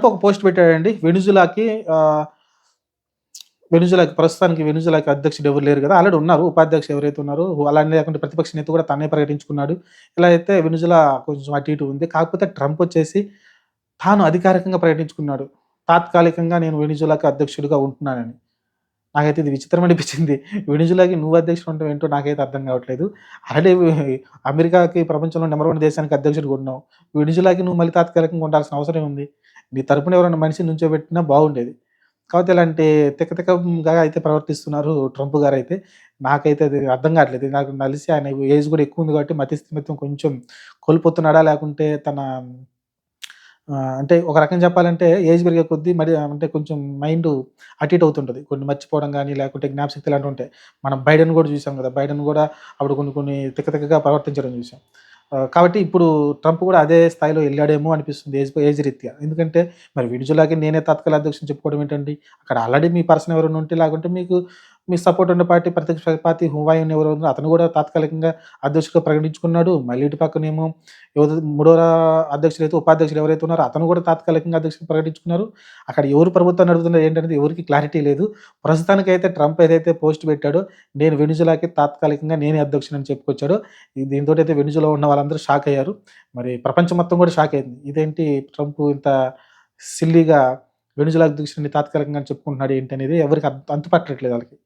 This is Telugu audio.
ట్రంప్ ఒక పోస్ట్ పెట్టాడండి. వెనుజులాకి వెనుజులాకి ప్రస్తుతానికి వెనుజులాకి అధ్యక్షుడు ఎవరు లేరు కదా ఆల్రెడీ ఉన్నారు. ఉపాధ్యక్షుడు ఎవరైతే ఉన్నారో అలానే లేకుంటే ప్రతిపక్ష నేత కూడా తనే ప్రకటించుకున్నాడు. ఇలా అయితే వెనుజులా కొంచెం అటు ఇటు ఉంది. కాకపోతే ట్రంప్ వచ్చేసి తాను అధికారికంగా ప్రకటించుకున్నాడు. తాత్కాలికంగా నేను వెనుజులాకి అధ్యక్షుడిగా ఉంటున్నానని. నాకైతే ఇది విచిత్రం అనిపించింది. వెనుజులాకి నువ్వు అధ్యక్షుడు ఉంటావు ఏంటో నాకైతే అర్థం కావట్లేదు. ఆల్రెడీ అమెరికాకి ప్రపంచంలో నెంబర్ వన్ దేశానికి అధ్యక్షుడు ఉన్నావు. వెనుజులాకి నువ్వు మళ్ళీ తాత్కాలికంగా ఉండాల్సిన అవసరం ఉంది నీ తరపున ఎవరైనా మనిషి నుంచోబెట్టినా బాగుండేది. కాబట్టి ఇలాంటి తిక్క అయితే ప్రవర్తిస్తున్నారు ట్రంప్ గారు అయితే నాకైతే అది అర్థం కావట్లేదు. నాకు నలిసి ఆయన ఏజ్ కూడా ఎక్కువ ఉంది కాబట్టి మతిస్థిమిత్వం కొంచెం కోల్పోతున్నాడా లేకుంటే తన అంటే ఒక రకం చెప్పాలంటే ఏజ్ పెరిగే కొద్దీ మరి అంటే కొంచెం మైండ్ అటు ఇటు అవుతుంటుంది. కొన్ని మర్చిపోవడం కానీ లేకుంటే జ్ఞాపశక్తి లాంటివి ఉంటాయి. మనం బైడెన్ కూడా చూసాం కదా బైడెన్ కూడా అప్పుడు కొన్ని కొన్ని తిక్క ప్రవర్తించడం చూసాం. కాబట్టి ఇప్పుడు ట్రంప్ కూడా అదే స్థాయిలో వెళ్ళాడేమో అనిపిస్తుంది ఏజ్ ఏజ్ రీత్యా. ఎందుకంటే మరి విడుజులాగే నేనే తత్కాల అధ్యక్షుని చెప్పుకోవడం ఏంటండి? అక్కడ ఆల్రెడీ మీ పర్సన్ ఎవరైనా ఉంటే లేకుంటే మీకు మీ సపోర్ట్ ఉన్న పార్టీ ప్రత్యక్ష పార్టీ హువాయున్ ఎవరు అతను కూడా తాత్కాలికంగా అధ్యక్షుడిగా ప్రకటించుకున్నాడు. మళ్ళీ ఇటు పక్కనేమో ఎవరు మూడో అధ్యక్షులు అధ్యక్షుడు అయితే ఉపాధ్యక్షులు ఎవరైతే ఉన్నారో అతను కూడా తాత్కాలికంగా అధ్యక్షుడు ప్రకటించుకున్నారు. అక్కడ ఎవరు ప్రభుత్వం నడుపుతున్నారు ఏంటనేది ఎవరికి క్లారిటీ లేదు. ప్రస్తుతానికైతే ట్రంప్ ఏదైతే పోస్ట్ పెట్టాడో నేను వెనుజులాకి తాత్కాలికంగా నేనే అధ్యక్షుని అని చెప్పుకొచ్చాడో. దీంతో అయితే వెనుజులో ఉన్న వాళ్ళందరూ షాక్ అయ్యారు. మరి ప్రపంచం మొత్తం కూడా షాక్ అయింది. ఇదేంటి ట్రంప్ ఇంత సిల్లీగా వెనుజులా అధ్యక్షుడిని తాత్కాలికంగా చెప్పుకుంటున్నాడు ఏంటి అనేది ఎవరికి అంతు పట్టట్లేదు వాళ్ళకి.